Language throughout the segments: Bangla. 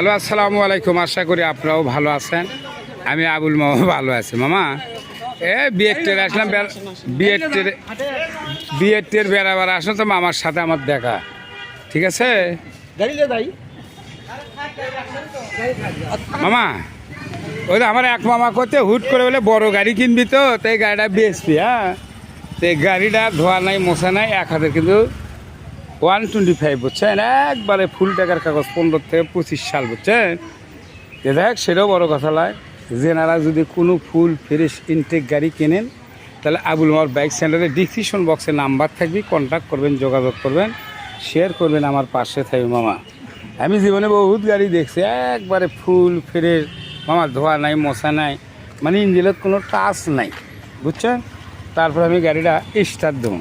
হ্যালো, আসসালামু আলাইকুম। আশা করি আপনারাও ভালো আছেন। আমি আবুল মামা, ভালো আছি। মামা, এ বিয়ের টের আসলাম বিয়ের টের বিয়ের টের বেড়াবার আসলাম তো মামার সাথে আমার দেখা। ঠিক আছে? মামা, ওই যে আমার এক মামা করতে হুট করে বলে বড় গাড়ি কিনবি তো তাই গাড়িটা বেচবি হ্যাঁ? তো এই গাড়িটা ধোয়া নাই মশা নাই, এক হাজার কিন্তু ওয়ান টোয়েন্টি ফাইভ, বুঝছেন? একবারে ফুল টাকার কাগজ, পনেরো থেকে পঁচিশ সাল, বুঝছেন? এ দেখ, সেটাও বড় কথা নয় যেনারা যদি কোনো ফুল ফ্রেশ ইনটেক গাড়ি কেনেন, তাহলে আবুল মামার বাইক সেন্টারে ডিসক্রিপশন বক্সে নাম্বার থাকবে কন্ট্যাক্ট করবেন, যোগাযোগ করবেন শেয়ার করবেন আমার পাশে থাকবে মামা। আমি জীবনে বহুত গাড়ি দেখছি, একবারে ফুল ফ্রেশ, মামা ধোয়া নাই, মশা নাই মানে ইঞ্জিনের কোনো টাচ নাই, বুঝছেন? তারপর আমি গাড়িটা স্টার্ট দেবো।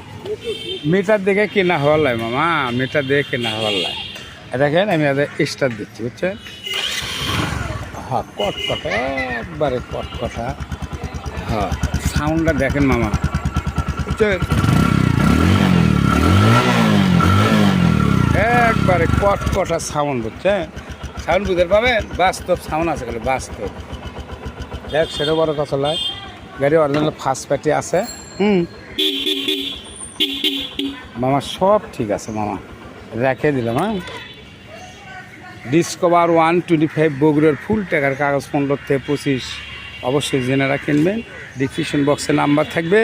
মিটার দেখে কেনা হওয়ার লাই, মামা। মিটার দেখে কেনা হওয়ার লাই। দেখেন, আমি আদের স্টার দিচ্ছি, বুঝছেন? হ্যাঁ কটকটা, একবারে কটকটা। হ্যাঁ সাউন্ডটা দেখেন, মামা। বুঝছেন? একবারে কটকটা সাউন্ড, বুঝছেন? সাউন্ড বুঝতে পাবেন? বাস্তব সাউন্ড আছে খালি, বাস্তব। দেখ সেটা বড় কথা নয় গাড়ি অরিজিনাল ফার্স্ট পার্টি আছে। হুম। মামা, সব ঠিক আছে মামা। রেখে দিলাম হ্যাঁ? ডিসকভার ওয়ান টোয়েন্টি ফাইভ বগুড়ের ফুল টাকার কাগজ পনেরো থেকে পঁচিশ। অবশ্যই জেনারা কিনবেন ডিসক্রিপশন বক্সে নাম্বার থাকবে।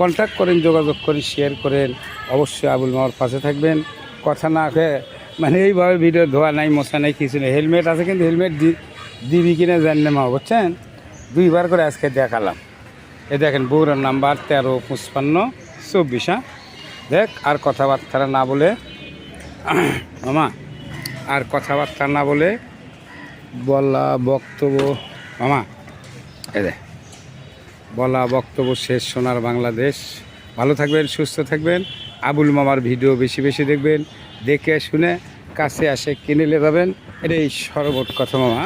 কন্ট্যাক্ট করেন, যোগাযোগ করেন শেয়ার করেন। অবশ্যই আবুল মামার পাশে থাকবেন। কথা না হয়ে মানে এইভাবে ভিডিও ধোয়া নাই মশা নাই, কিছু নেই। হেলমেট আছে কিন্তু হেলমেট দিবি কিনা জানলে মা বুঝছেন? দুইবার করে আজকে দেখালাম। এ দেখেন বগুড়ার নাম্বার তেরো, পঁচপান্ন, চব্বিশ হ্যাঁ? দেখ, আর কথাবার্তা না বলে, মামা, আর কথাবার্তা না বলে বলা বক্তব্য, মামা এ দে বলা বক্তব্য শেষ সোনার বাংলাদেশ। ভালো থাকবেন, সুস্থ থাকবেন, আবুল মামার ভিডিও বেশি বেশি দেখবেন, দেখে শুনে কাছে আসে কিনে নিয়ে যাবেন। এটাই সর্বট কথা, মামা?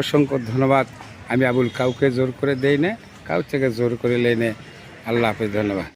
অসংখ্য ধন্যবাদ। আমি আবুল কাউকে জোর করে দেই না, কাউ থেকে জোর করে লেনে আল্লাহ হাফিজ, ধন্যবাদ।